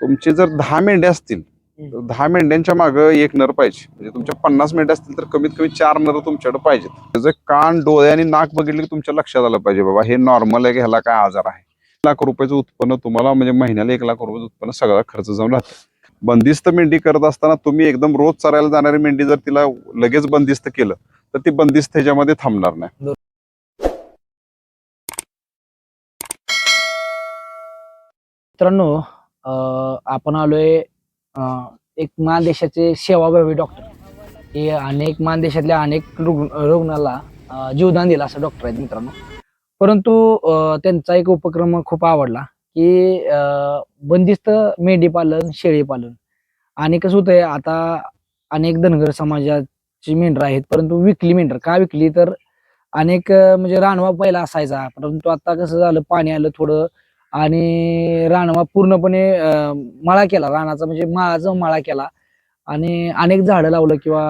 तुमचे जर दहा मेंढ्या असतील तर दहा मेंढ्यांच्या मागं एक नर पाहिजे. म्हणजे तुमच्या पन्नास मेंढ्या असतील तर कमीत कमी चार नर तुमच्याकडे पाहिजेत. त्याचं कान डोळे आणि नाक बघितलं की तुमच्या लक्षात आलं पाहिजे बाबा हे नॉर्मल आहे की ह्याला काय आजार आहे? लाख रुपयाचं उत्पन्न तुम्हाला म्हणजे महिन्याला एक लाख रुपयाचं उत्पन्न सगळा खर्च जाऊन राहतं. बंदिस्त मेंढी करत असताना तुम्ही एकदम रोज चरायला जाणारी मेंढी जर तिला लगेच बंदिस्त केलं तर ती बंदिस्त ह्याच्यामध्ये थांबणार नाही. मित्रांनो आपण आलोय एक महादेशाचे सेवाभावी डॉक्टर हे अनेक महादेशातल्या अनेक रुग्ण रुग्णाला जीवदान दिलं असं डॉक्टर आहेत मित्रांनो. परंतु त्यांचा एक उपक्रम खूप आवडला की बंदिस्त मेंढी पालन शेळी पालन. आणि कसं होतंय आता अनेक धनगर समाजाची मेंढर आहेत परंतु विकली मेंढर. का विकली? तर अनेक म्हणजे रानवा पहिला असायचा परंतु आता कसं झालं पाणी आलं थोडं आणि रानवा पूर्णपणे माळा मळा केला. रानाचा म्हणजे माळाचा मळा केला. आणि अनेक झाडं लावलं किंवा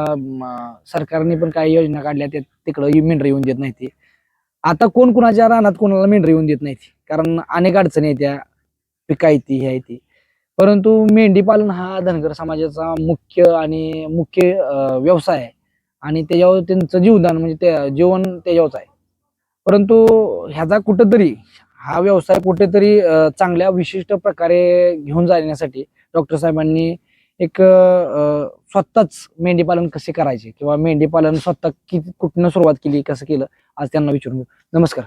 सरकारने पण काही योजना काढल्या त्या तिकडं मेंढर येऊन देत नाही ती आता कोण कुणाच्या रानात कोणाला मेंढर येऊन देत नाही कारण अनेक अडचणी येत्या पिका येते ह्या येते परंतु मेंढी पालन हा धनगर समाजाचा मुख्य आणि मुख्य व्यवसाय आहे. आणि त्याच्यावर त्यांचं जीवदान म्हणजे ते जीवन त्याच्यावरच आहे. परंतु ह्याचा कुठंतरी हा व्यवसाय कुठेतरी चांगल्या विशिष्ट प्रकारे घेऊन जाण्यासाठी डॉक्टर साहेबांनी एक स्वतःच मेंढी पालन कसे करायचे किंवा मेंढी पालन स्वतः किती कुठनं सुरुवात केली कसं केलं आज त्यांना विचारून घेऊ. नमस्कार.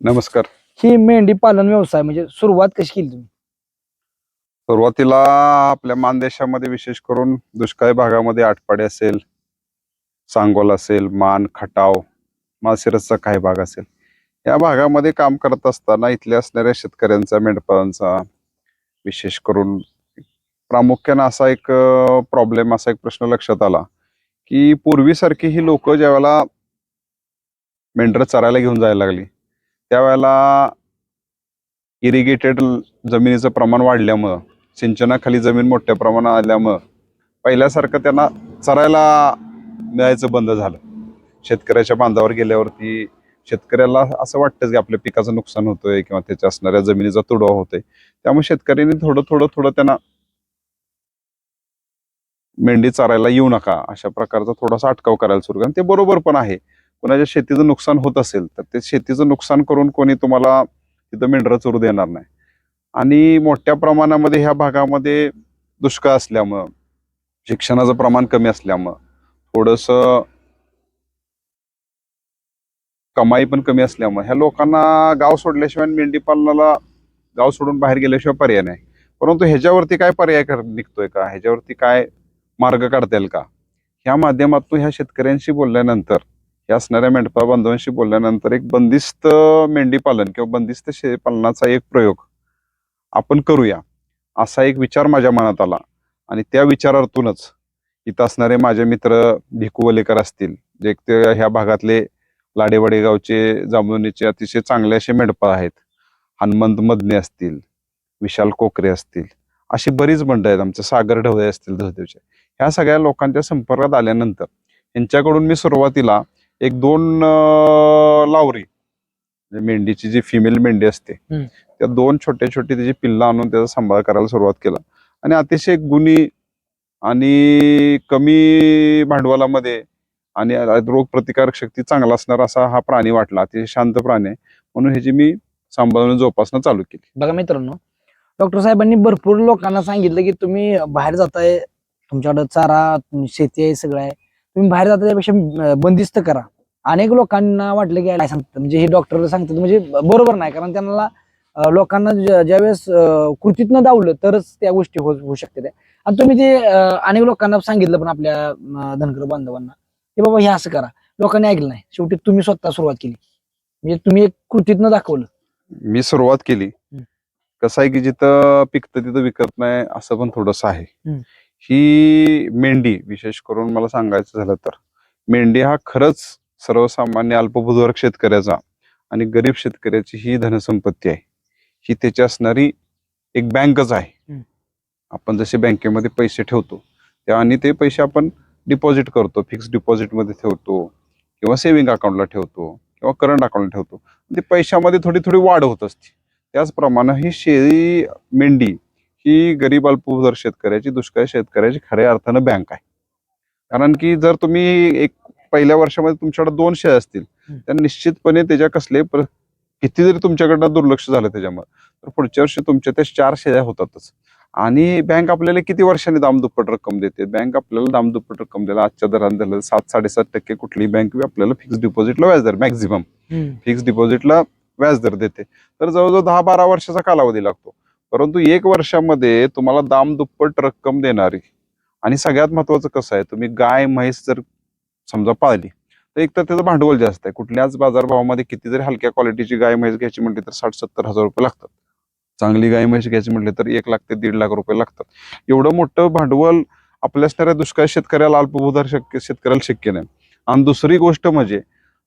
नमस्कार. ही मेंढी पालन व्यवसाय म्हणजे सुरुवात कशी केली तुम्ही? सुरुवातीला आपल्या मानदेशामध्ये विशेष करून दुष्काळी भागामध्ये आटपाडी असेल सांगोल असेल मान खटाव माळशिरसचा काही भाग असेल. या भागामध्ये काम करत असताना इथल्या असणाऱ्या शेतकऱ्यांचा मेंढपाळांचा विशेष करून प्रामुख्यानं असा एक प्रॉब्लेम असा एक प्रश्न लक्षात आला की पूर्वीसारखी ही लोक ज्यावेळेला मेंढरं चरायला घेऊन जायला लागली त्यावेळेला इरिगेटेड जमिनीचं प्रमाण वाढल्यामुळं सिंचनाखाली जमीन मोठ्या प्रमाणात आल्यामुळं पहिल्यासारखं त्यांना चरायला मिळायचं बंद झालं. शेतकऱ्याच्या बांधावर गेल्यावरती शेतकऱ्याला असं वाटतं की आपल्या पिकाचं नुकसान होतंय किंवा त्याच्या असणाऱ्या जमिनीचा तुडवा होतोय. त्यामुळे शेतकऱ्यांनी थोडं थोडं थोडं त्यांना मेंढी चारायला येऊ नका अशा प्रकारचा थोडासा अटकाव करायला सुरू कारण ते बरोबर पण आहे. कुणाच्या शेतीचं नुकसान होत असेल तर ते शेतीचं नुकसान करून कोणी तुम्हाला तिथं मेंढरं चोरू देणार नाही. आणि मोठ्या प्रमाणामध्ये ह्या भागामध्ये दुष्काळ असल्यामुळं शिक्षणाचं प्रमाण कमी असल्यामुळं थोडस कमाई पण कमी असल्यामुळे. ह्या लोकांना गाव सोडल्याशिवाय आणि मेंढी पालनाला गाव सोडून बाहेर गेल्याशिवाय पर्याय नाही. परंतु ह्याच्यावरती काय पर्याय कर निघतोय का? ह्याच्यावरती काय मार्ग काढता येईल का? ह्या माध्यमातून ह्या शेतकऱ्यांशी बोलल्यानंतर या असणाऱ्या मेंढपाळ बांधवांशी बोलल्यानंतर एक बंदिस्त मेंढी पालन किंवा बंदिस्त शे पालनाचा एक प्रयोग आपण करूया. असा एक विचार माझ्या मनात आला. आणि त्या विचारातूनच इथं असणारे माझे मित्र भिकू वलेकर असतील जे ते ह्या भागातले लाडेवाडी गावचे जांभुनीचे अतिशय चांगले असे मेंढपाळ आहेत. हनुमंत मदने असतील विशाल कोकरे असतील अशी बरीच मंडळ आहेत. आमचे सागर ढवळे असतील धसदेवचे ह्या सगळ्या लोकांच्या संपर्कात आल्यानंतर यांच्याकडून मी सुरुवातीला एक दोन लावरी म्हणजे मेंढीची जी फिमेल मेंढी असते. त्या दोन छोटे छोटे त्याची पिल्ला आणून त्याचा सांभाळ करायला सुरुवात केला. आणि अतिशय गुणी आणि कमी भांडवलामध्ये आणि रोग प्रतिकारक शक्ती चांगला असणारा असा हा प्राणी वाटला अतिशय शांत प्राणी आहे. म्हणून ह्याची मी सांभाळून जोपासना चालू केली. बघा मित्रांनो डॉक्टर साहेबांनी भरपूर लोकांना सांगितलं की तुम्ही बाहेर जाताय तुमच्याकडे चारा शेती आहे सगळं आहे. तुम्ही बाहेर जाता त्यापेक्षा बंदिस्त करा. अनेक लोकांना वाटलं की काय सांगतात. म्हणजे हे डॉक्टर सांगतात म्हणजे बरोबर नाही. कारण त्यांना लोकांना ज्यावेळेस कृतीतनं दावलं तरच त्या गोष्टी होऊ शकते आणि तुम्ही ते अनेक लोकांना सांगितलं पण आपल्या धनगर बांधवांना की बाबा हे असं करा. लोकांनी ऐकलं नाही. शेवटी तुम्ही स्वतः सुरुवात केली. म्हणजे तुम्ही एक कृतीतनं दाखवलं. मी सुरुवात केली. कसं आहे की जिथं पिकतं तिथं विकत नाही असं पण थोडंसं आहे. ही मेंढी विशेष करून मला सांगायचं झालं तर मेंढी हा खरंच सर्वसामान्य अल्पभूधारक शेतकऱ्याचा आणि गरीब शेतकऱ्याची ही धनसंपत्ती आहे. ही त्याची असणारी एक बँकच आहे. आपण जसे बँकेमध्ये पैसे ठेवतो त्या आणि ते पैसे आपण डिपॉझिट करतो फिक्स डिपॉझिटमध्ये ठेवतो किंवा सेव्हिंग अकाउंटला ठेवतो किंवा करंट अकाउंटला ठेवतो. ते पैशामध्ये थोडी थोडी वाढ होत असते. त्याचप्रमाणे ही शेळी मेंढी ही गरीब अल्पभूधार शेतकऱ्याची दुष्काळी शेतकऱ्याची खऱ्या अर्थानं बँक आहे. कारण की जर तुम्ही एक पहिल्या वर्षामध्ये तुमच्याकडे दोन शेअर असतील. तर निश्चितपणे त्याच्या कसले पर- किती जरी तुमच्याकडनं दुर्लक्ष झालं त्याच्यामुळे. तर पुढच्या वर्षी तुमच्या त्या चार शेअर होतातच. आणि बँक आपल्याला किती वर्षांनी दामदुप्पट रक्कम देते? बँक आपल्याला दामदुप्पट रक्कम द्यायला आजच्या दराने दिलं सात साडेसात टक्के कुठलीही बँक आपल्याला फिक्स डिपॉझिटला व्याजदर मॅक्झिमम फिक्स डिपॉझिटला व्याजदर देते. तर जवळजवळ दहा बारा वर्षाचा कालावधी लागतो. परंतु एक वर्षामध्ये तुम्हाला दाम दुप्पट रक्कम देणारी आणि सगळ्यात महत्वाचं कसं आहे तुम्ही गाय म्हैस जर समजा पाळली तर एक तर त्याचं भांडवल जास्त आहे. कुठल्याच बाजारभावामध्ये किती जरी हलक्या क्वालिटीची गाय म्हैस घ्यायची म्हटली तर साठ सत्तर हजार रुपये लागतात. चांगली गाय म्हशी घ्यायची म्हटली तर एक लाख ते दीड लाख रुपये लागतात. एवढं मोठं भांडवल आपल्या असणाऱ्या दुष्काळ शेतकऱ्याला अल्पभूधार शक्य शेतकऱ्याला शक्य नाही. आणि दुसरी गोष्ट म्हणजे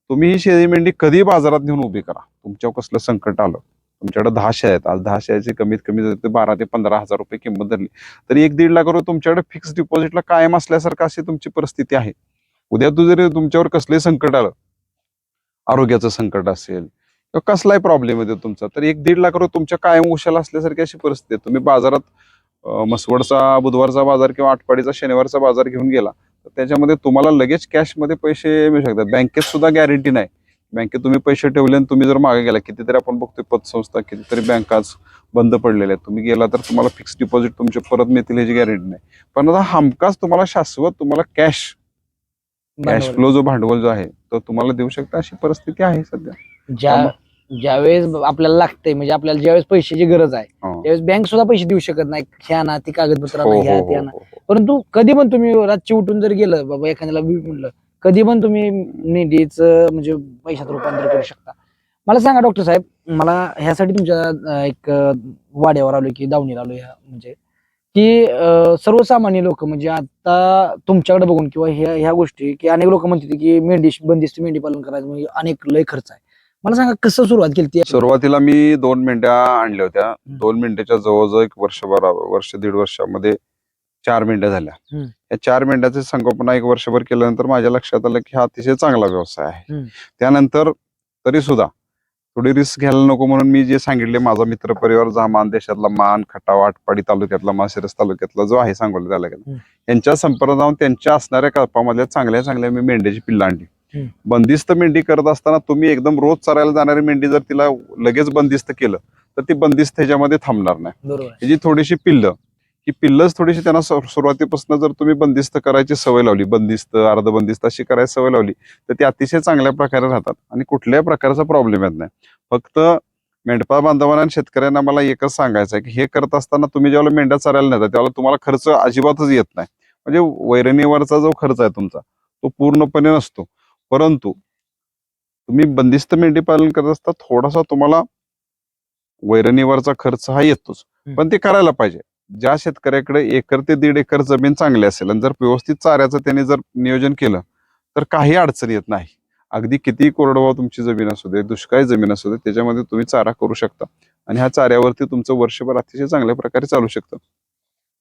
तुम्ही ही शेळी मेंढी कधी बाजारात नेऊन उभी करा. तुमच्यावर कसलं संकट आलं. तुमच्याकडे दहा शेळ्या आहेत. आज दहा शेळ्याची कमीत कमी जर बारा ते पंधरा हजार रुपये किंमत धरली तरी एक दीड लाख रुपये तुमच्याकडे फिक्स डिपॉझिटला कायम असल्यासारखं अशी तुमची परिस्थिती आहे. उद्या तू जरी तुमच्यावर कसलंही संकट आलं आरोग्याचं संकट असेल कसलाही प्रॉब्लेम येतो तुमचा तर एक दीड लाख रुपये तुमच्या कायम उशाला असल्यासारखी अशी परिस्थिती आहे. तुम्ही बाजारात मसवडचा बुधवारचा बाजार किंवा आठपाडीचा शनिवारचा बाजार घेऊन गेला तर त्याच्यामध्ये तुम्हाला लगेच कॅशमध्ये पैसे मिळू शकतात. बँकेत सुद्धा गॅरंटी नाही. बँकेत तुम्ही पैसे ठेवले आणि तुम्ही जर मागे गेला कितीतरी आपण बघतोय पतसंस्था कितीतरी बँका आज बंद पडलेल्या आहेत. तुम्ही गेला तर तुम्हाला फिक्स डिपॉझिट तुमचे परत मिळतील ह्याची गॅरंटी नाही. पण आता हमखास तुम्हाला शाश्वत तुम्हाला कॅश कॅश फ्लो जो भांडवल जो आहे तो तुम्हाला देऊ शकता अशी परिस्थिती आहे सध्या. ज्या ज्यावेळेस आपल्याला लागतंय म्हणजे आपल्याला ज्यावेळेस पैशाची गरज आहे. त्यावेळेस बँक सुद्धा पैसे देऊ शकत नाही ह्या ना ती कागदपत्र हो, आणा, हो, ह्या हो. परंतु कधी पण तुम्ही रातची उठून जर गेलं बाबा एखाद्याला बी म्हणलं कधी पण तुम्ही निधीचं म्हणजे पैशात रूपांतर करू शकता मला सांगा डॉक्टर साहेब मला ह्यासाठी तुमच्या अं, एक अं, वाड्यावर आलो की दावणीला आलो ह्या म्हणजे की अं, सर्वसामान्य लोक म्हणजे आता तुमच्याकडे बघून किंवा ह्या ह्या गोष्टी की अनेक लोक म्हणतात की मेंढी बंदिस्त मेंढी पालन करायचं म्हणजे अनेक लय खर्च आहे मला सांगा कसं सुरुवात केली ती सुरुवातीला मी दोन मेंढ्या आणल्या होत्या दोन मेंढ्याच्या जवळजवळ एक वर्षभर वर्ष दीड वर्षामध्ये चार मेंढ्या झाल्या. या चार मेंढ्याचे संगोपना एक वर्षभर केल्यानंतर माझ्या लक्षात आलं की हा अतिशय चांगला व्यवसाय आहे. त्यानंतर तरी सुद्धा थोडी रिस्क घ्यायला नको म्हणून मी जे सांगितले माझा मित्र परिवार जा मान देशातला मान खटाव आटपाडी तालुक्यातला माशिरस तालुक्यातला जो आहे सांगोला तालुक्यात. यांच्या संपर्क जाऊन त्यांच्या असणाऱ्या कल्पामधल्या चांगल्या चांगल्या मी मेंढ्याची पिल्लं आणली. बंदिस्त मेंढी करत असताना तुम्ही एकदम रोज चरायला जाणारी मेंढी जर तिला लगेच बंदिस्त केलं तर ती बंदिस्त ह्याच्यामध्ये थांबणार नाही. ही जी थोडीशी पिल्लं ही पिल्लच थोडीशी त्यांना सुरुवातीपासून जर तुम्ही बंदिस्त करायची सवय लावली बंदिस्त अर्धबंदिस्त अशी करायची सवय लावली तर ती अतिशय चांगल्या प्रकारे राहतात आणि कुठल्याही प्रकारचा प्रॉब्लेम येत नाही. फक्त मेंढपाळ बांधवांना आणि शेतकऱ्यांना मला एकच सांगायचं आहे की हे करत असताना तुम्ही ज्यावेळेला मेंढ्या चरायला नेता त्यावेळेला तुम्हाला खर्च अजिबातच येत नाही. म्हणजे वैरणीवरचा जो खर्च आहे तुमचा तो पूर्णपणे नसतो. परंतु तुम्ही बंदिस्त मेंढी पालन करत असता थोडासा तुम्हाला वैरणीवरचा खर्च हा येतोच. पण ते करायला पाहिजे. ज्या शेतकऱ्याकडे एकर ते दीड एकर जमीन चांगली असेल आणि जर व्यवस्थित चाऱ्याचं त्याने जर नियोजन केलं तर काही अडचण येत नाही. अगदी किती कोरडवाहू तुमची जमीन असू दे दुष्काळी जमीन असू दे त्याच्यामध्ये तुम्ही चारा करू शकता. आणि ह्या चाऱ्यावरती तुमचं वर्षभर अतिशय चांगल्या प्रकारे चालू शकतं.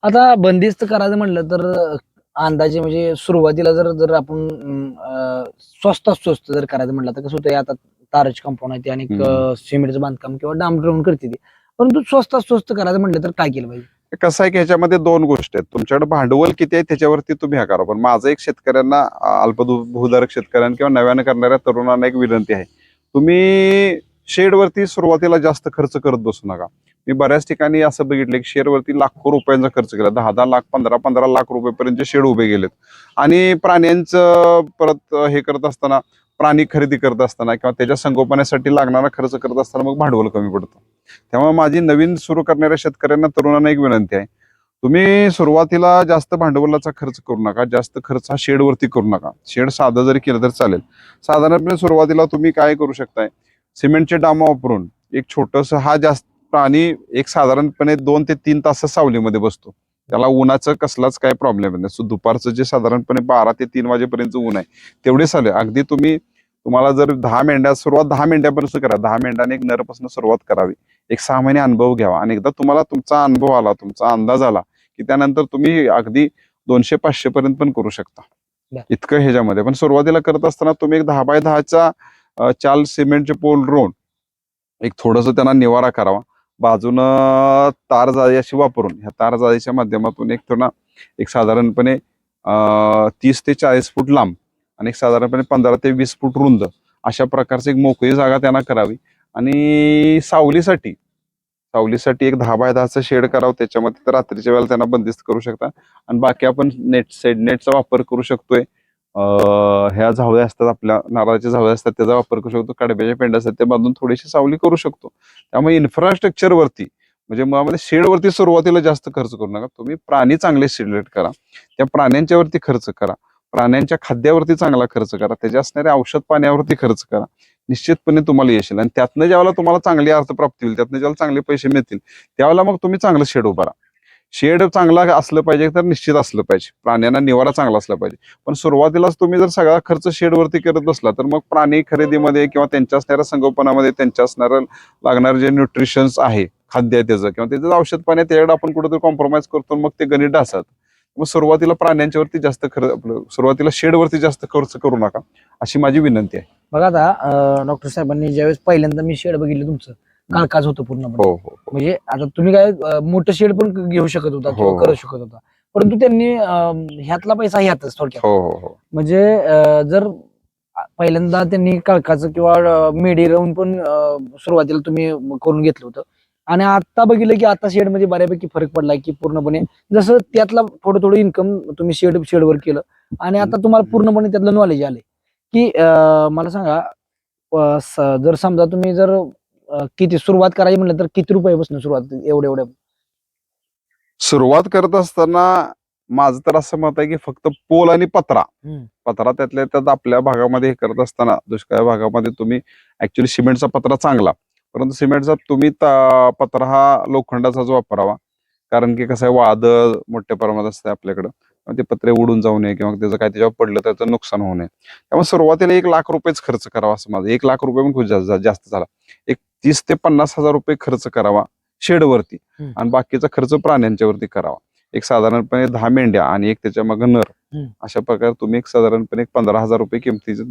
आता बंदिस्त करायचं म्हणलं तर अंदाजे म्हणजे सुरुवातीला जर जर आपण अं, स्वस्तात स्वस्त जर करायचं म्हणलं तर कसं होतं आता तारच कंपाऊंड आहे ते आणि हम्म. सिमेंटचं बांधकाम किंवा डांबरून करते ते. परंतु स्वस्तात स्वस्त करायचं म्हटलं तर काय केलं पाहिजे? कसं आहे की ह्याच्यामध्ये दोन गोष्टी आहेत. तुमच्याकडे भांडवल किती आहे त्याच्यावरती तुम्ही हा करा. पण माझं एक शेतकऱ्यांना अल्पभूधारक शेतकऱ्यांना किंवा नव्यानं करणाऱ्या तरुणांना एक विनंती आहे. तुम्ही शेडवरती सुरुवातीला जास्त खर्च करत बसू नका. मी बऱ्याच ठिकाणी असं बघितलं की शेडवरती लाखो रुपयांचा खर्च केला. दहा दहा लाख पंधरा पंधरा लाख रुपयेपर्यंत शेड उभे गेलेत. आणि प्राण्यांचं परत हे करत असताना प्राणी खरेदी करत असताना किंवा त्याच्या संगोपनासाठी लागणारा खर्च करत असताना मग भांडवल कमी पडतं. त्यामुळे माझी नवीन सुरू करणाऱ्या शेतकऱ्यांना तरुणांना एक विनंती आहे. तुम्ही सुरुवातीला जास्त भांडवलाचा खर्च करू नका. जास्त खर्च हा शेडवरती करू नका. शेड साधं जरी केलं तर चालेल. साधारणपणे सुरुवातीला तुम्ही काय करू शकताय? सिमेंटचे डाम वापरून एक छोटस हा जास्त प्राणी एक साधारणपणे दोन ते तीन तास सावलीमध्ये बसतो. त्याला उन्हाचं कसलाच काय प्रॉब्लेम नाही. सो दुपारचं जे साधारणपणे बारा ते तीन वाजेपर्यंत ऊन आहे तेवढे चालेल अगदी तुम्ही तुम्हाला जर दहा मेंढ्या सुरुवात दहा मेंढ्यापासून करा. दहा मेंढ्याने एक नरपासून सुरुवात करावी. एक सहा महिने अनुभव घ्यावा. आणि एकदा तुम्हाला तुमचा अनुभव आला तुमचा अंदाज आला की त्यानंतर तुम्ही अगदी दोनशे पाचशे पर्यंत पण करू शकता. इतकं ह्याच्यामध्ये. पण सुरुवातीला करत असताना तुम्ही एक दहा बाय दहाचा चाल सिमेंटचे पोल रोवून एक थोडस त्यांना निवारा करावा. बाजूनं तार जाळी अशी वापरून ह्या तार जाळीच्या माध्यमातून एक थोडा एक साधारणपणे तीस ते चाळीस फूट लांब आणि एक साधारणपणे पंधरा ते वीस फूट रुंद अशा प्रकारची एक मोकळी जागा त्यांना करावी. आणि सावलीसाठी सावलीसाठी एक दहा बाय दहाचं शेड करावं त्याच्यामध्ये तर रात्रीच्या वेळेला त्यांना बंदिस्त करू शकता. आणि बाकी आपण नेट सेड नेटचा वापर करू शकतोय. ह्या झावळ्या असतात आपल्या नारळाच्या झावळ्या असतात त्याचा वापर करू शकतो कडब्याच्या पेंड असतात ते बांधून थोडीशी सावली करू शकतो. त्यामुळे इन्फ्रास्ट्रक्चर वरती म्हणजे मुळामध्ये शेडवरती सुरुवातीला जास्त खर्च करू नका. तुम्ही प्राणी चांगले सिलेक्ट करा. त्या प्राण्यांच्यावरती खर्च करा. प्राण्यांच्या खाद्यावरती चांगला खर्च करा. त्याच्या असणाऱ्या औषध पाण्यावरती खर्च करा. निश्चितपणे तुम्हाला येशील आणि त्यातनं ज्यावेळेला तुम्हाला चांगली अर्थप्राप्ती होईल त्यातनं ज्याला चांगले पैसे मिळतील त्यावेळेला मग तुम्ही चांगलं शेड उभारा. शेड चांगला असलं पाहिजे तर निश्चित असलं पाहिजे. प्राण्यांना निवारा चांगला असला पाहिजे. पण सुरुवातीलाच तुम्ही जर सगळा खर्च शेडवरती करत असला तर मग प्राणी खरेदीमध्ये किंवा त्यांच्या असणाऱ्या संगोपनामध्ये त्यांच्या असणाऱ्या लागणारं जे न्यूट्रिशन्स आहे खाद्य आहे त्याचं किंवा त्याचं औषध पाणी त्याच्याकडे आपण कुठेतरी कॉम्प्रोमाइज करतो मग ते गणित असतात मग सुरुवातीला प्राण्यांच्यावरती जास्त खर्च आपलं सुरुवातीला शेडवरती जास्त खर्च करू नका अशी माझी विनंती आहे. बघा आता डॉक्टर साहेबांनी ज्यावेळेस पहिल्यांदा मी शेड बघितलं तुमचं काळकाच होतं पूर्णपणे. हो हो म्हणजे आता तुम्ही काय अं, मोठं शेड पण घेऊ शकत होता किंवा हो. करू शकत होता. परंतु त्यांनी अं, ह्यातला पैसा ह्यातच थोडक्यात. हो हो हो. म्हणजे अं, जर पहिल्यांदा त्यांनी काळकाचं किंवा मेडी राहून पण अं, सुरुवातीला तुम्ही करून घेतलं होतं. आणि आता बघितलं की आता शेडमध्ये बऱ्यापैकी फरक पडलाय की पूर्णपणे जसं त्यातला थोडं थोडं इन्कम तुम्ही शेड शेडवर केलं. आणि आता तुम्हाला पूर्णपणे त्यातलं नॉलेज आले की अं, मला सांगा अं, स- जर समजा तुम्ही जर किती सुरुवात करायची म्हणलं तर किती रुपयापासून सुरुवात एवढ्या एवढ्या? सुरुवात करत असताना माझं तर असं मत आहे की फक्त पोल आणि पत्रा. पत्रा त्यातल्या त्यात आपल्या भागामध्ये हे करत असताना दुष्काळ भागामध्ये तुम्ही ऍक्च्युली सिमेंटचा पत्रा चांगला. परंतु सिमेंटचा तुम्ही पत्रा हा लोखंडाचाच वापरावा. कारण की कसं आहे वादळ मोठ्या प्रमाणात असते आपल्याकडं. ते पत्रे उडून जाऊ नये किंवा त्याचं काय त्याच्यावर पडलं त्याचं नुकसान होऊ नये. त्यामुळे सुरुवातीला एक लाख रुपयेच खर्च करावा असं माझं. एक लाख रुपये पण खूप जास्त जास्त झाला. एक तीस ते पन्नास हजार रुपये खर्च करावा शेडवरती. आणि बाकीचा खर्च प्राण्यांच्या वरती करावा. एक साधारणपणे दहा मेंढ्या आणि एक त्याच्या मग नर. अशा प्रकारे तुम्ही एक साधारणपणे एक पंधरा हजार रुपये किमतीचे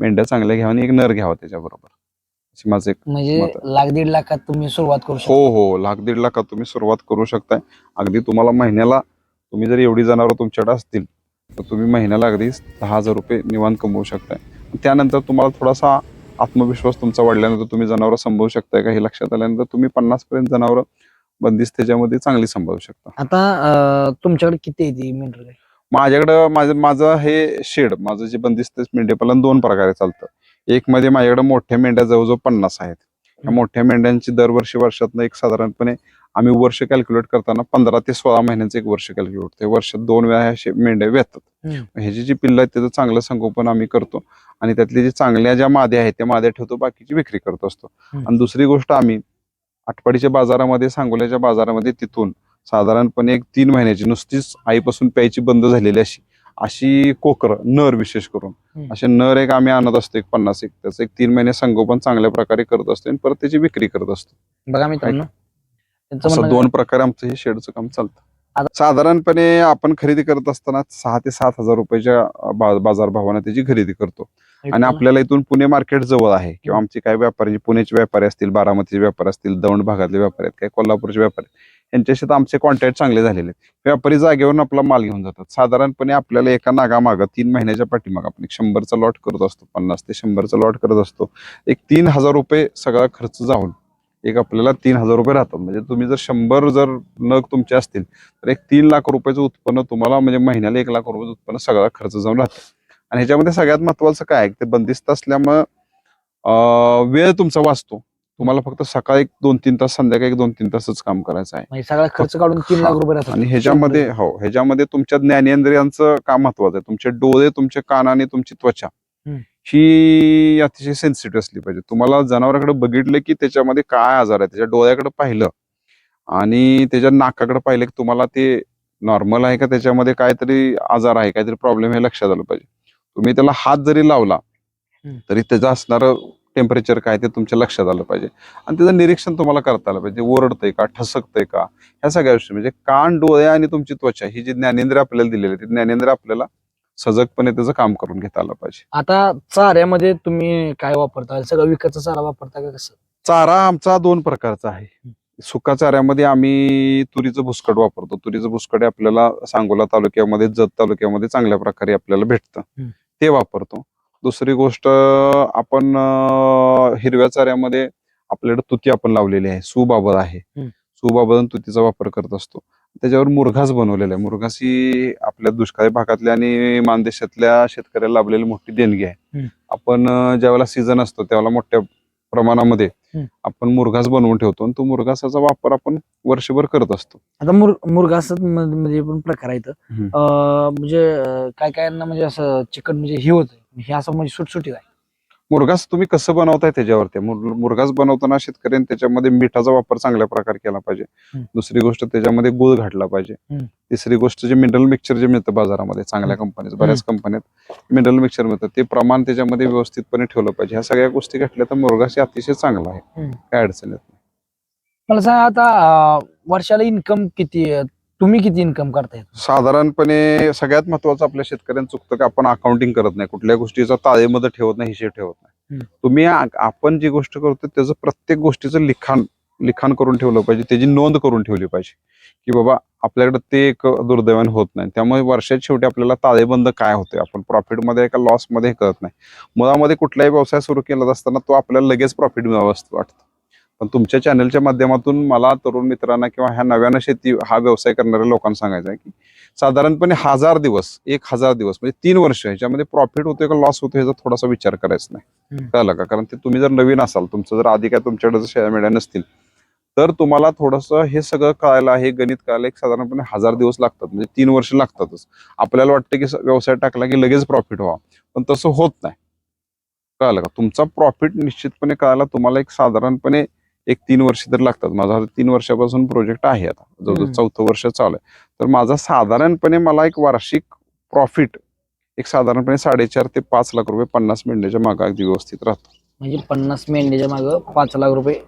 मेंढ्या चांगल्या घ्यावा आणि एक नर घ्यावा त्याच्याबरोबर. माझं म्हणजे लाख दीड लाखात तुम्ही सुरुवात करू शकता. हो हो. लाख दीड लाखात तुम्ही सुरुवात करू शकताय. अगदी तुम्हाला महिन्याला तुम्ही जर एवढी जनावरं तुमच्याकडे असतील तर तुम्ही महिन्याला अगदी दहा हजार रुपये निवांत कमवू शकताय. त्यानंतर तुम्हाला थोडासा आत्मविश्वास तुमचा वाढल्यानंतर तुम्ही जनावरं सांभाळू शकताय का हे लक्षात आल्यानंतर तुम्ही पन्नास पर्यंत जनावरं बंदिस्त त्याच्यामध्ये चांगली सांभाळू शकता. आता अं, तुमच्याकडे किती आहे ती मेंढर माझ्याकडं माझं माझं हे शेड माझं जे बंदिस्त मेंढेपालन दोन प्रकारे चालतं. एक मध्ये माझ्याकडे मोठ्या मेंढ्या जवळजवळ पन्नास आहेत. या. मोठ्या मेंढ्यांची दरवर्षी वर्षातनं एक साधारणपणे आम्ही वर्ष कॅल्क्युलेट करताना पंधरा ते सोळा महिन्याचं एक वर्ष कॅल्क्युलेट होते. वर्षात दोन वेळा ह्या शे- मेंढ्या वेतात हम्म. ह्याची जी पिल्लं आहेत त्याचं चांगलं संगोपन आम्ही करतो. आणि त्यातली जी चांगल्या ज्या माद्या आहेत त्या माद्या ठेवतो बाकीची विक्री करत असतो. आणि दुसरी गोष्ट आम्ही आटपाडीच्या बाजारामध्ये सांगोल्याच्या बाजारामध्ये तिथून साधारणपणे एक तीन महिन्याची नुसतीच आईपासून प्यायची बंद झालेली अशी अशी कोकर नर विशेष करून. असे नर एक आम्ही आणत असतो एक पन्नास एक त्याचं एक तीन महिने संगोपन चांगल्या प्रकारे करत असतो आणि परत त्याची विक्री करत असतो बघा मित्रांनो दोन प्रकारे आमचं हे शेडचं काम चालतं साधारणपणे आपण खरेदी करत असताना सहा ते सात हजार रुपयाच्या बाजारभावाने त्याची खरेदी करतो. आणि आपल्याला इथून पुणे मार्केट जवळ आहे. किंवा आमचे काय व्यापारी पुण्याचे व्यापारी असतील बारामतीचे व्यापारी असतील दौंड भागातले व्यापारी आहेत काही कोल्हापूरचे व्यापारी यांच्याशी तर आमचे कॉन्टॅक्ट चांगले झालेले आहेत. व्यापारी जागेवरून आपला माल घेऊन जातात. साधारणपणे आपल्याला एका नागामागं तीन महिन्याच्या पाठीमागं आपण एक शंभरचा लॉट करत असतो पन्नास ते शंभरचा लॉट करत असतो. एक तीन हजार रुपये सगळा खर्च जाऊन एक आपल्याला तीन हजार रुपये राहतात. म्हणजे तुम्ही जर शंभर जर नग तुमचे असतील तर एक तीन लाख रुपयाचं उत्पन्न तुम्हाला म्हणजे महिन्याला एक लाख रुपयाचं उत्पन्न सगळा खर्च जाऊन राहतं. आणि ह्याच्यामध्ये सगळ्यात महत्वाचं काय आहे ते बंदिस्त असल्यामुळं वेळ तुमचा वाचतो. तुम्हाला फक्त सकाळी एक दोन तीन तास संध्याकाळी एक दोन तीन तासच काम करायचं आहे. म्हणजे सगळा खर्च काढून तीन लाख रुपये आणि ह्याच्यामध्ये हो ह्याच्यामध्ये तुमच्या ज्ञानेंद्रियांचं काम महत्वाचं आहे. तुमचे डोळे तुमचे कान आणि तुमची त्वचा. ही अतिशय सेन्सिटिव्ह असली पाहिजे. तुम्हाला जनावराकडे बघितलं की त्याच्यामध्ये काय आजार आहे त्याच्या डोळ्याकडे पाहिलं आणि त्याच्या नाकाकडे पाहिलं की तुम्हाला ते नॉर्मल आहे का? त्याच्यामध्ये काहीतरी आजार आहे काहीतरी प्रॉब्लेम हे लक्षात आलं पाहिजे. तुम्ही त्याला हात जरी लावला. तरी त्याचं असणारं टेम्परेचर काय ते तुमच्या लक्षात आलं पाहिजे. आणि त्याचं निरीक्षण तुम्हाला करता आलं पाहिजे. ओरडतंय का ठसकतंय का? ह्या सगळ्या गोष्टी. म्हणजे कान डोळे आणि तुमची त्वचा ही जी ज्ञानेंद्र आपल्याला दिलेली आहे ती ज्ञानेंद्र आपल्याला सजगपणे त्याचं काम करून घेता आलं पाहिजे. आता चाऱ्यामध्ये तुम्ही काय वापरता? सगळं विकतचा चारा वापरता का कसं? चारा आमचा दोन प्रकारचा आहे. सुका चाऱ्यामध्ये आम्ही तुरीचं भुसकट वापरतो. तुरीचं भुसकट आपल्याला सांगोला तालुक्यामध्ये जत तालुक्यामध्ये चांगल्या प्रकारे आपल्याला भेटतं. ते वापरतो. दुसरी गोष्ट आपण हिरव्या चाऱ्यामध्ये आपल्याकडे तुती आपण लावलेली आहे. सुबाबत आहे. आणि तुतीचा वापर करत असतो. त्याच्यावर मुरघास बनवलेला आहे. मुरघास ही आपल्या दुष्काळी भागातल्या आणि मानदेशातल्या शेतकऱ्याला लाभलेली मोठी देणगी आहे. आपण ज्यावेळेला सीझन असतो त्यावेळेला मोठ्या प्रमाणामध्ये. आपण मुरघास बनवून ठेवतो आणि तो मुरघासाचा वापर आपण वर्षभर करत असतो. आता मुरमध्ये पण प्रकार आहेत. म्हणजे काय काय म्हणजे असं चिकन म्हणजे हे होत हे असं म्हणजे सुटसुटीत आहे. मुरघास तुम्ही कसं बनवताय त्याच्यावरती मुर- मुरघास बनवताना शेतकऱ्यांनी त्याच्यामध्ये मिठाचा वापर चांगल्या प्रकारे केला पाहिजे. दुसरी गोष्ट त्याच्यामध्ये गुळ घातला पाहिजे. तिसरी गोष्ट जे मिनरल मिक्सचर जे मिळतं बाजारामध्ये चांगल्या कंपनीत बऱ्याच कंपन्यात मिनरल मिक्सचर मिळतं ते प्रमाण त्याच्यामध्ये व्यवस्थितपणे ठेवलं पाहिजे ह्या सगळ्या गोष्टी घातल्या तर मुरघास हे अतिशय चांगला आहे. काय अडचण येत नाही. मला सांगा आता वर्षाला इन्कम किती? तुम्ही किती इन्कम करताय? साधारणपणे सगळ्यात महत्वाचं आपल्या शेतकऱ्यांचं चुकतं की आपण अकाउंटिंग करत नाही. कुठल्या गोष्टीचा ताळेमध्ये ठेवत नाही हिशेब ठेवत नाही. तुम्ही आपण जी गोष्ट करतो त्याचं प्रत्येक गोष्टीचं लिखाण लिखाण करून ठेवलं पाहिजे. त्याची नोंद करून ठेवली पाहिजे. की बाबा आपल्याकडे ते एक दुर्दैवाने होत नाही. त्यामुळे वर्षाच्या शेवटी आपल्याला ताळेबंद काय होते आपण प्रॉफिटमध्ये का लॉसमध्ये कळत नाही. मुळामध्ये कुठलाही व्यवसाय सुरू केला असताना तो आपल्याला लगेच प्रॉफिट मिळावं असं वाटतं. पण तुमच्या चॅनलच्या माध्यमातून मला तरुण मित्रांना किंवा ह्या नव्यानं शेती हा व्यवसाय करणाऱ्या लोकांना सांगायचं आहे की साधारणपणे हजार दिवस एक हजार दिवस म्हणजे तीन वर्ष ह्याच्यामध्ये प्रॉफिट होतोय का लॉस होतोय ह्याचा थोडासा विचार करायचा नाही. कळलं का? कारण ते तुम्ही जर नवीन असाल तुमचं जर आधी काय तुमच्याकडे जर शेअर मीडिया नसतील तर तुम्हाला थोडंसं हे सगळं कळायला हे गणित कळायला एक साधारणपणे हजार दिवस लागतात म्हणजे तीन वर्ष लागतातच. आपल्याला वाटतं की व्यवसाय टाकला की लगेच प्रॉफिट व्हावा पण तसं होत नाही. कळालं का? तुमचा प्रॉफिट निश्चितपणे कळायला तुम्हाला एक साधारणपणे एक तीन वर्ष तर लागतात. माझा तीन वर्षापासून प्रोजेक्ट आहे आता. जवळजवळ. चौथं वर्ष चालू आहे. तर माझा साधारणपणे मला एक वार्षिक प्रॉफिट एक साधारणपणे साडेचार ते पाच लाख रुपये पन्नास मेंढ्याच्या मागे अगदी व्यवस्थित राहतो. म्हणजे पन्नास मेंढीच्या माग पाच लाख रुपये.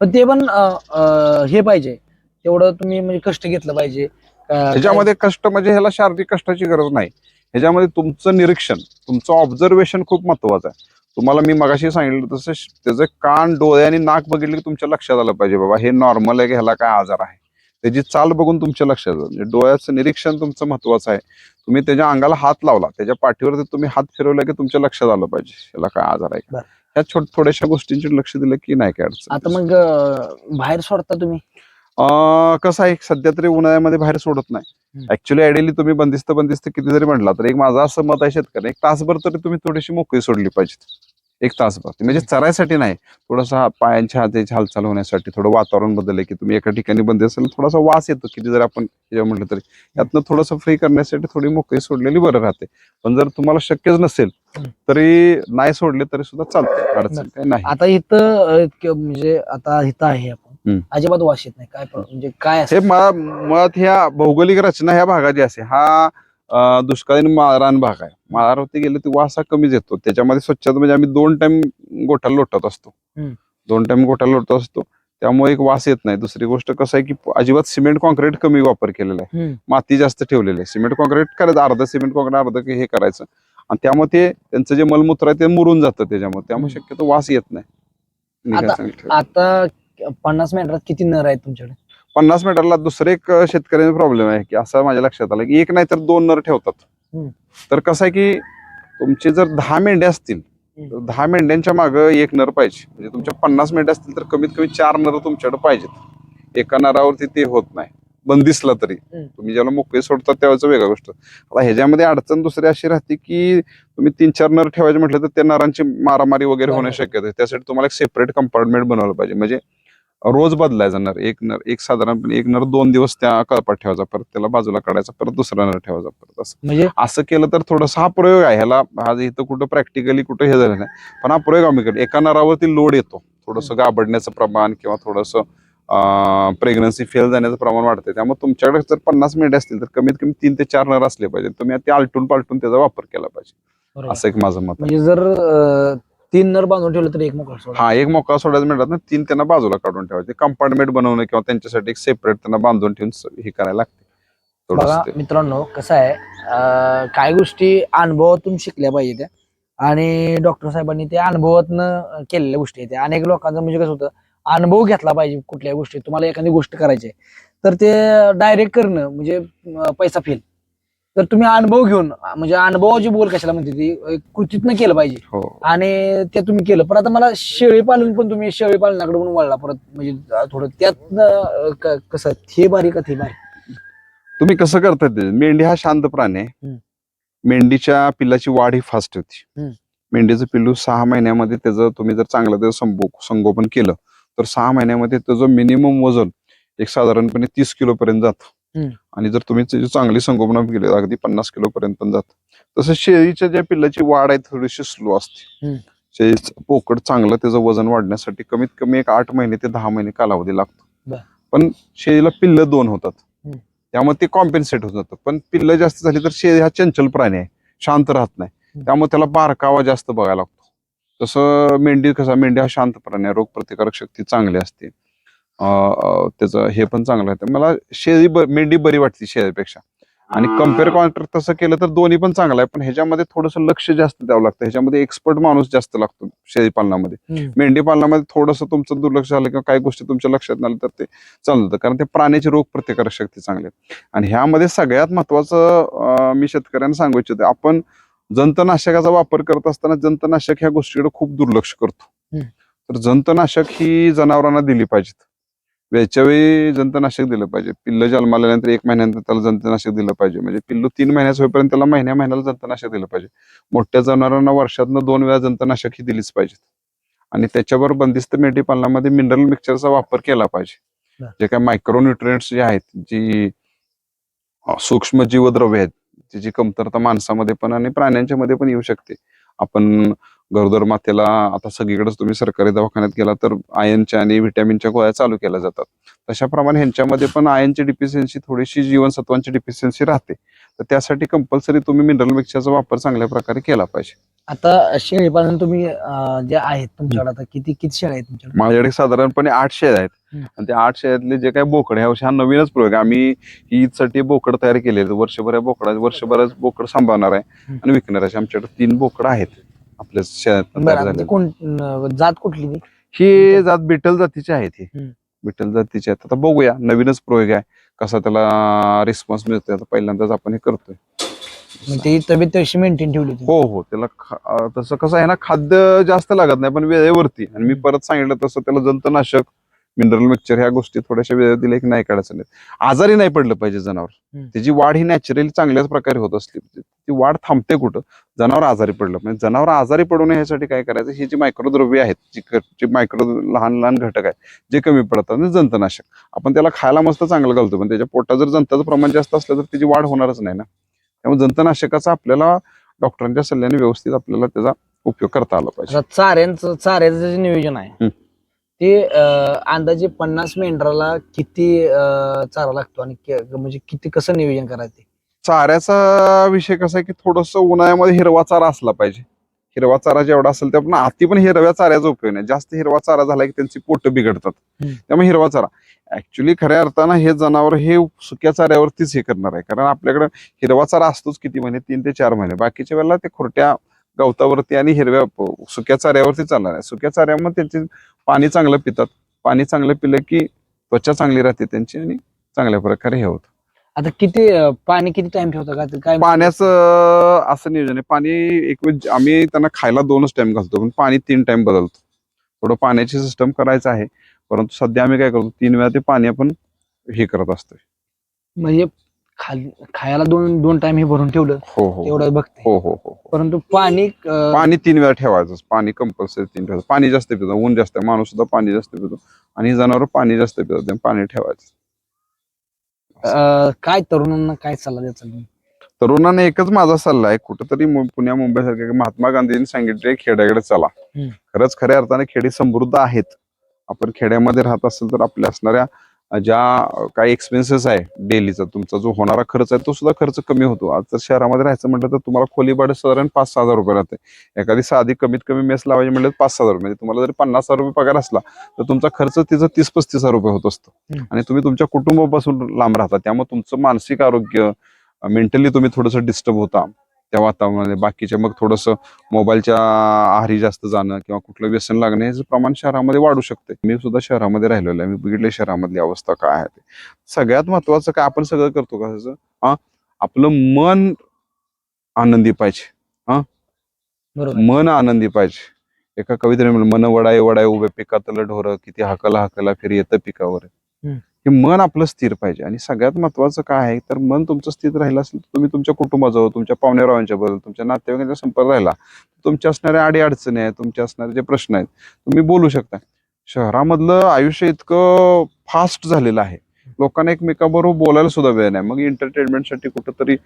पण ते पण अं, अं, हे पाहिजे. तेवढं तुम्ही म्हणजे कष्ट घेतलं पाहिजे. अं, ह्याच्यामध्ये कष्ट म्हणजे ह्याला शारीरिक कष्टाची गरज नाही. ह्याच्यामध्ये तुमचं निरीक्षण तुमचं ऑब्झर्वेशन खूप महत्वाचं आहे. तुम्हाला मी मगाशी सांगितलं तसं त्याचं कान डोळे आणि नाक बघितले की तुमच्या लक्षात आलं पाहिजे बाबा. हे नॉर्मल आहे की ह्याला काय आजार आहे? त्याची चाल बघून तुमच्या लक्षात आलं. म्हणजे डोळ्याचं निरीक्षण तुमचं महत्वाचं आहे. तुम्ही त्याच्या अंगाला हात लावला. त्याच्या पाठीवरती तुम्ही हात फिरवला की तुमच्या लक्षात आलं पाहिजे ह्याला काय आजार आहे का. ह्या छोट थोड्याशा गोष्टींची लक्ष दिलं की नाही काय अडचण. आता मग बाहेर सोडता तुम्ही? कसं आहे सध्या तरी उन्हाळ्यामध्ये बाहेर सोडत नाही. ऍक्च्युली आयडियली तुम्ही बंदिस्त बंदिस्त किती जरी म्हटला तर एक माझं असं मत आहे शेतकरी एक तासभर तरी तुम्ही थोडीशी मोकळी सोडली पाहिजेत. एक तासभर. म्हणजे चरायसाठी नाही थोडंसं पायांच्या हाताची हालचाल होण्यासाठी थोडं वातावरण बदललं की तुम्ही एका ठिकाणी बंद असेल थोडासा वास येतो किती जर आपण म्हटलं तरी. यातनं थोडंसं फ्री करण्यासाठी थोडी मोकळी सोडलेली बरं राहते. पण जर तुम्हाला शक्यच नसेल. तरी नाही सोडले तरी सुद्धा चालते अडचण काही नाही. आता इथं म्हणजे आता इथं आहे. अजिबात वास येत नाही. काय म्हणजे काय हे असं? मुळात मुळात ह्या भौगोलिक रचना ह्या भागाची असे हा अं, दुष्काळी माळरान भाग आहे. माळावरती गेले ते वासा कमीच येतो. त्याच्यामध्ये स्वच्छता म्हणजे आम्ही दोन टाइम गोठा लोटत असतो. हम्म. दोन टाइम गोठा लोटत असतो. त्यामुळे एक वास येत नाही. दुसरी गोष्ट कसं आहे की अजिबात सिमेंट कॉन्क्रीट कमी वापर केलेला आहे. हम्म. माती जास्त ठेवलेली आहे. सिमेंट कॉन्क्रीट करायचं अर्ध सिमेंट कॉन्क्रीट अर्ध हे करायचं. आणि त्यामुळे ते त्यांचं जे मलमूत्र आहे ते मुरून जातं त्याच्यामुळे. त्यामुळे हम्म. शक्यतो वास येत नाही. निगा आता- चांगली ठेवा. आता पन्नास मिनिटात किती नर आहेत तुमच्याकडे? पन्नास मीटरला दुसरे एक शेतकऱ्यांचा प्रॉब्लेम आहे की असं माझ्या लक्षात आलं की एक नाही तर दोन नर ठेवतात. तर कसं आहे की तुमचे जर दहा मेंढ्या असतील तर दहा मेंढ्यांच्या मागं एक नर पाहिजे. म्हणजे तुमच्या पन्नास मेंढ्या असतील तर कमीत कमी चार नर तुमच्याकडे पाहिजेत. एका नरावरती ते होत नाही. बंदिसला तरी. तुम्ही ज्याला मोकळे सोडतात त्यावेळेच वेगळी गोष्ट. आता ह्याच्यामध्ये अडचण दुसरी अशी राहते की तुम्ही तीन चार नर ठेवायचे म्हटलं तर त्या नरांची मारामारी वगैरे. होण्याची शक्यता आहे. त्यासाठी तुम्हाला एक सेपरेट कंपार्टमेंट बनवलं पाहिजे. म्हणजे रोज बदलायचा नर एक नर एक साधारणपणे एक नर दोन दिवस त्या कळपात ठेवायचा परत त्याला बाजूला काढायचा परत दुसरा नर ठेवायचा परत असं. म्हणजे? असं केलं तर थोडासा हा प्रयोग आहे. ह्याला हा इथं कुठं प्रॅक्टिकली कुठं हे झालं नाही. पण हा प्रयोग आम्ही करतो. एका नरावरती लोड येतो. थोडंसं गाबडण्याचं प्रमाण किंवा थोडंसं प्रेग्नन्सी फेल जाण्याचं प्रमाण वाढतं त्यामुळे तुमच्याकडे जर पन्नास मिनिट असतील तर कमीत कमी तीन ते चार नर असले पाहिजे तुम्ही ते आलटून पालटून त्याचा वापर केला पाहिजे. असं एक माझं मत. म्हणजे जर तीन नर बांधून ठेवलं तर एक मोकळा सोडा. हा एक मोकळा सोडायचं म्हणतात ना तीन त्यांना बाजूला काढून ठेवायचे. कंपार्टमेंट बनवणं किंवा त्यांच्यासाठी एक सेपरेट त्यांना बांधून ठेवून हे करायला लागते. बघा ते. मित्रांनो कसं आहे काही गोष्टी अनुभवातून शिकल्या पाहिजे त्या आणि डॉक्टर साहेबांनी त्या अनुभवातनं केलेल्या गोष्टी आहेत. अनेक लोकांचं म्हणजे कसं होतं अनुभव घेतला पाहिजे कुठल्याही गोष्टी तुम्हाला एखादी गोष्ट करायची तर ते डायरेक्ट करणं म्हणजे पैसा फेल तर तुम्ही अनुभव घेऊन म्हणजे अनुभवाची बोल कशाला म्हणते ती कृतीतनं केलं पाहिजे. हो. आणि ते तुम्ही केलं. पण आता मला शेळी पालन पण तुम्ही शेळी पालनाकडे पण वळला परत म्हणजे थोडं त्यात कसं हे भारी का ते भारी तुम्ही कसं करताय ते? मेंढी हा शांत प्राणी आहे. हम्म. मेंढीच्या पिल्लाची वाढ ही फास्ट होती हम्म. मेंढीचं पिल्लू सहा महिन्यामध्ये त्याचं तुम्ही जर चांगलं त्याचं संगोपन केलं तर सहा महिन्यामध्ये त्याचं मिनिमम वजन एक साधारणपणे तीस किलो पर्यंत जातं. आणि जर तुम्ही त्याची चांगली संगोपन केली तर अगदी पन्नास किलो पर्यंत पण जातं. तसं शेळीच्या ज्या पिल्लाची वाढ आहे थोडीशी स्लो असते. शेळीचं पोकड चांगलं त्याचं वजन वाढण्यासाठी कमीत कमी एक आठ महिने ते दहा महिने कालावधी लागतो. पण शेळीला पिल्ल दोन होतात. त्यामुळे ते कॉम्पेन्सेट होत जातं. पण पिल्ल जास्त झाली तर शेळी हा चंचल प्राणी आहे. शांत राहत नाही. त्यामुळे त्याला बारकावा जास्त बघायला लागतो. तसं मेंढी कसा मेंढी हा शांत प्राणी आहे. रोगप्रतिकारक शक्ती चांगली असते. त्याचं हे पण चांगलं आहे. मला शेळी मेंढी बरी वाटते शेळीपेक्षा. आणि कंपेअर कॉन्ट्रॅक्ट तसं केलं तर दोन्ही पण चांगलं आहे. पण ह्याच्यामध्ये थोडंसं लक्ष जास्त द्यावं लागतं. ह्याच्यामध्ये एक्सपर्ट माणूस जास्त लागतो शेळी पालनामध्ये. मेंढी पालनामध्ये थोडंसं तुमचं दुर्लक्ष झालं किंवा काही गोष्टी तुमच्या लक्षात नाही आल्या तर ते चालतं. कारण ते प्राण्याची रोग प्रतिकारक शक्ती चांगली आहे आणि ह्यामध्ये सगळ्यात महत्वाचं मी शेतकऱ्यांना सांगू इच्छितो आपण जंतनाशकाचा वापर करत असताना जंतनाशक ह्या गोष्टीकडे खूप दुर्लक्ष करतो. तर जंतनाशक ही जनावरांना दिली पाहिजेत. वेळच्या वेळी जंतनाशक दिलं पाहिजे. पिल्ल जन्माला आल्यानंतर एक महिन्यानंतर त्याला जंतनाशक दिलं पाहिजे. म्हणजे पिल्लू तीन महिन्याचं होईपर्यंत त्याला महिन्या महिन्याला जंतनाशक दिलं पाहिजे. मोठ्या जनावरांना वर्षातनं दोन वेळा जंतनाशक ही दिलीच पाहिजेत. आणि त्याच्यावर बंदिस्त मेंढी पालनामध्ये मिनरल मिक्सरचा वापर केला पाहिजे. जे काय मायक्रोन्युट्रिएंट्स जे आहेत जी सूक्ष्म जीवद्रव्य आहेत त्याची कमतरता माणसामध्ये पण आणि प्राण्यांच्या मध्ये पण येऊ शकते. आपण गरोदर मातेला आता सगळीकडेच तुम्ही सरकारी दवाखान्यात गेला तर आयनच्या आणि व्हिटॅमिनच्या गोळ्या चालू केल्या जातात. तशाप्रमाणे ह्यांच्यामध्ये पण आयनची डिफिशियन्सी थोडीशी जीवनसत्वांची डिफिशियन्सी राहते. तर त्यासाठी कंपल्सरी तुम्ही मिनरल मिक्सरचा वापर चांगल्या प्रकारे केला पाहिजे. आता शेळी पालन तुम्ही जे आहेत तुमच्याकडे आता किती किती शेळ्या आहेत तुमच्याकडे? माझ्याकडे साधारणपणे आठ शेळ आहेत. आणि त्या आठ शेळ्यातले जे काही बोकड ह्या वर्षी हा नवीनच प्रयोग आहे. आम्ही ईदसाठी बोकड तयार केले वर्षभर या बोकडा वर्षभरच बोकड सांभाळणार आहे. आणि विकणार आहे. आमच्याकडे तीन बोकड आहेत. आपल्या शेळ्यात बरं तयार आता झालेले. ती कोण अं, जात कुठली ती? ही जात बिटल जातीची आहेत ही हम्म. बिटल जातीची आहेत आता बघूया नवीनच प्रयोग आहे. कसा त्याला रिस्पॉन्स मिळतोय आता पहिल्यांदाच आपण हे करतोय. मग ती तब्येत तशी मेंटेन ठेवली होती. हो हो त्याला खा- अं, तसं कसं आहे ना खाद्य जास्त लागत नाही पण वेळेवरती. आणि मी परत सांगितलं तसं त्याला जंतनाशक मिनरल मिक्सचर ह्या गोष्टी थोड्याशा वेळेवर दिल्या की नाही काढायचं नाही. आजारी नाही पडलं पाहिजे जनावर. त्याची वाढ ही नॅचरली चांगल्याच प्रकारे होत असली. ती वाढ थांबते कुठं? जनावर आजारी पडलं. म्हणजे जनावर आजारी पडू नये ह्यासाठी काय करायचं? ही जी मायक्रोद्रव्य आहेत जी मायक्रो लहान लहान घटक आहेत जे कमी पडतात जंतनाशक. आपण त्याला खायला मस्त चांगलं घालतो पण त्याच्या पोटात जर जंताचं प्रमाण जास्त असलं तर त्याची वाढ होणारच नाही ना. त्यामुळे जंतनाशकाचा आपल्याला डॉक्टरांच्या सल्ल्याने व्यवस्थित आपल्याला त्याचा उपयोग करता आला पाहिजे. चाऱ्यांचं चाऱ्याचं जे नियोजन आहे. ते अंदाजे पन्नास मेंढराला किती अं, चारा लागतो आणि के- म्हणजे किती कसं नियोजन करायचं ते? चाऱ्याचा विषय कसा आहे की थोडस उन्हाळ्यामध्ये हिरवा चारा असला पाहिजे. हिरवा चारा जेवढा असेल त्या पण अति पण हिरव्या चाऱ्याचा उपयोग नाही. जास्त हिरवा चारा झाला की त्यांची पोट बिघडतात. हम्म. त्यामुळे हिरवा चारा. ऍक्च्युली खऱ्या अर्थानं हे जनावर हे सुक्या चाऱ्यावरतीच हे करणार आहे. कारण आपल्याकडे हिरवा चारा असतोच किती महिने? तीन ते चार महिने. बाकीच्या वेळेला ते खोरट्या गवतावरती आणि हिरव्या प- सुक्या चाऱ्यावरती चालणार आहे. सुक्या चाऱ्यामध्ये त्यांचे पाणी चांगलं पितात. पाणी चांगलं पिलं की त्वचा चांगली राहते त्यांची आणि चांगल्या प्रकारे हे होतं. आता किती अं, पाणी किती टाइम ठेवता का? ते काय पाण्याचं असं नियोजन आहे. पाणी एक वेळ आम्ही त्यांना खायला दोनच टाइम घालतो. पण पाणी तीन टाइम बदलतो. थोडं पाण्याची सिस्टम करायचं आहे. परंतु सध्या आम्ही काय करतो तीन वेळा ते पाणी आपण हे करत असतोय. म्हणजे खा- खायला दोन दोन टाइम हे भरून ठेवलं हो हो तेवढं बघते. हो हो हो हो. परंतु पाणी अं, पाणी तीन वेळा ठेवायचं पाणी कंपल्सरी तीन ठेवायचं. पाणी जास्त पितो. ऊन जास्त आहे. माणूस सुद्धा पाणी जास्त पितो. आणि जनावर पाणी जास्त पितात. त्यामुळे पाणी ठेवायचं. अं, काय तरुणांना काय सल्ला द्यायचा तुम्ही? तरुणांना एकच माझा सल्ला आहे. कुठंतरी मु- पुण्या मुंबईसारख्या महात्मा गांधींनी सांगितले खेड्याकडे चला. हम्म. खरंच खऱ्या अर्थाने खेडी समृद्ध आहेत. आपण खेड्यामध्ये राहत असेल तर आपल्या असणाऱ्या ज्या काही एक्सपेन्सेस आहे डेलीचा तुमचा जो होणारा खर्च आहे तो सुद्धा खर्च कमी होतो. आज जर शहरामध्ये राहायचं म्हटलं तर तुम्हाला खोली भाडं साधारण पाच सहा हजार रुपये राहते. एखादी साधी कमीत कमी मेस लावायची म्हटलं तर पाच सहा हजार रुपये. म्हणजे तुम्हाला जर पन्नास हजार रुपये पगार असला तर तुमचा खर्च तिचा तीस पस्तीस हजार रुपये होत असतो. आणि तुम्ही तुमच्या कुटुंबापासून लांब राहता. त्यामुळे तुमचं मानसिक आरोग्य मेंटली तुम्ही थोडंसं डिस्टर्ब होता. त्या वातावरणामध्ये. बाकीच्या मग थोडंसं मोबाईलच्या आहारी जास्त जाणं किंवा कुठलं व्यसन लागणं याचं प्रमाण शहरामध्ये वाढू शकते. मी सुद्धा शहरामध्ये राहिलेलो आहे. मी बघितले शहरामधली अवस्था काय आहे सगळ्यात महत्वाचं काय आपण सगळं करतो का त्याचं? हा? आपलं मन आनंदी पाहिजे. बरोबर. मन आनंदी पाहिजे. एका कवितेने म्हणलं मन वडाय वडाय उभे पिकातलं ढोर किती हाकला हाकला फिर येतं पिकावर. हे मन आपलं स्थिर पाहिजे. आणि सगळ्यात महत्वाचं काय आहे तर मन तुमचं स्थिर राहिलं असेल तर तुम्ही तुमच्या कुटुंबाजवळ तुमच्या पाहुण्यारावांच्याबद्दल तुमच्या नातेवाईकांच्या संपर्क राहिला तुमच्या असणाऱ्या अडीअडचणी आहेत तुमच्या असणारे जे प्रश्न आहेत तुम्ही बोलू शकता. शहरामधलं आयुष्य इतकं फास्ट झालेलं आहे. लोकांना एकमेकाबरोबर बोलायला सुद्धा वेळ नाही. मग एंटरटेनमेंटसाठी कुठंतरी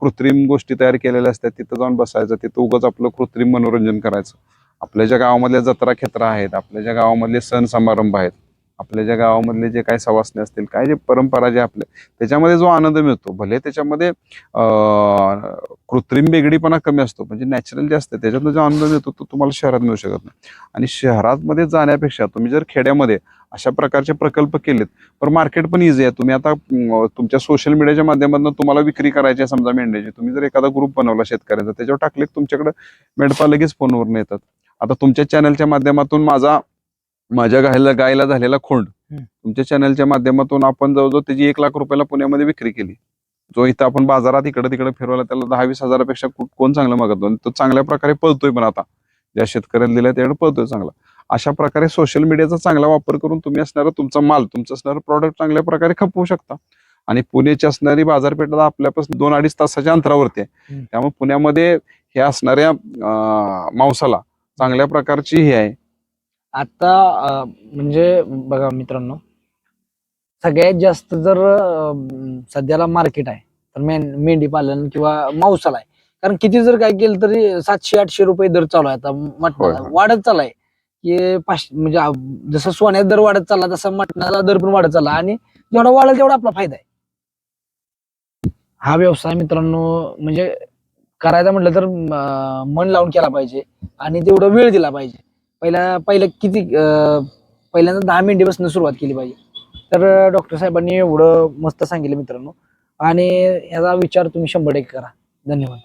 कृत्रिम गोष्टी तयार केलेल्या असतात. तिथं जाऊन बसायचं तिथं उगाच आपलं कृत्रिम मनोरंजन करायचं. आपल्या ज्या गावामधल्या जत्रा खेत्रा आहेत आपल्या ज्या गावामधले सण समारंभ आहेत आपल्या ज्या गावामधले जे काही सवासणे असतील काय जे परंपरा जे आपल्या त्याच्यामध्ये जो आनंद मिळतो भले त्याच्यामध्ये कृत्रिम वेगळीपणा कमी असतो म्हणजे नॅचरल जे असतं त्याच्यातून जो आनंद मिळतो तो तुम्हाला शहरात मिळू शकत नाही. आणि शहरामध्ये जाण्यापेक्षा तुम्ही जर खेड्यामध्ये अशा प्रकारचे प्रकल्प केलेत पर मार्केट पण इझी आहे. तुम्ही आता तुमच्या सोशल मीडियाच्या माध्यमातून तुम्हाला विक्री करायची आहे समजा मेंढ्याची. तुम्ही जर एखादा ग्रुप बनवला शेतकऱ्यांचा त्याच्यावर टाकले तुमच्याकडे मेंढपा लगेच फोनवर येतात. आता तुमच्या चॅनलच्या माध्यमातून माझा माझ्या गायला गायला झालेला खोंड. तुमच्या चॅनलच्या माध्यमातून आपण जवळजवळ त्याची एक लाख रुपयाला पुण्यामध्ये विक्री केली. जो इथं आपण बाजारात इकडे तिकडे फिरवला त्याला दहा वीस हजारापेक्षा कोण चांगलं मागत नाही. तो चांगल्या प्रकारे पळतोय पण आता. ज्या शेतकऱ्याला दिलाय त्याकडे पळतोय चांगला. अशा प्रकारे सोशल मीडियाचा चांगला वापर करून तुम्ही असणारा तुमचा माल तुमचं असणारं प्रॉडक्ट चांगल्या प्रकारे खपवू शकता. आणि पुण्याची असणारी बाजारपेठ आपल्यापासून दोन अडीच तासाच्या अंतरावरती आहे. त्यामुळे पुण्यामध्ये हे असणाऱ्या मांसाला चांगल्या प्रकारची हे आहे. आता म्हणजे बघा मित्रांनो सगळ्यात जास्त जर सध्याला मार्केट आहे तर में मेंढी पालन किंवा मांसाला आहे. कारण किती जर काय केलं तरी सातशे आठशे रुपये दर चालू आहे. आता मटणाला. वाढत चाललाय. की पाचशे म्हणजे जसं सोन्यात दर वाढत चालला तसा मटणाचा दर पण वाढत चालला. आणि जेवढा वाढेल तेवढा आपला फायदा आहे. हा व्यवसाय मित्रांनो म्हणजे करायचा म्हटलं तर मन लावून केला पाहिजे. आणि तेवढा वेळ दिला पाहिजे. पहिला पहिलं किती पहिल्यांदा दहा मिनिटेपासून सुरुवात केली पाहिजे. तर डॉक्टर साहेबांनी एवढं मस्त सांगितलं मित्रांनो. आणि याचा विचार तुम्ही शंभर टक्के करा. धन्यवाद.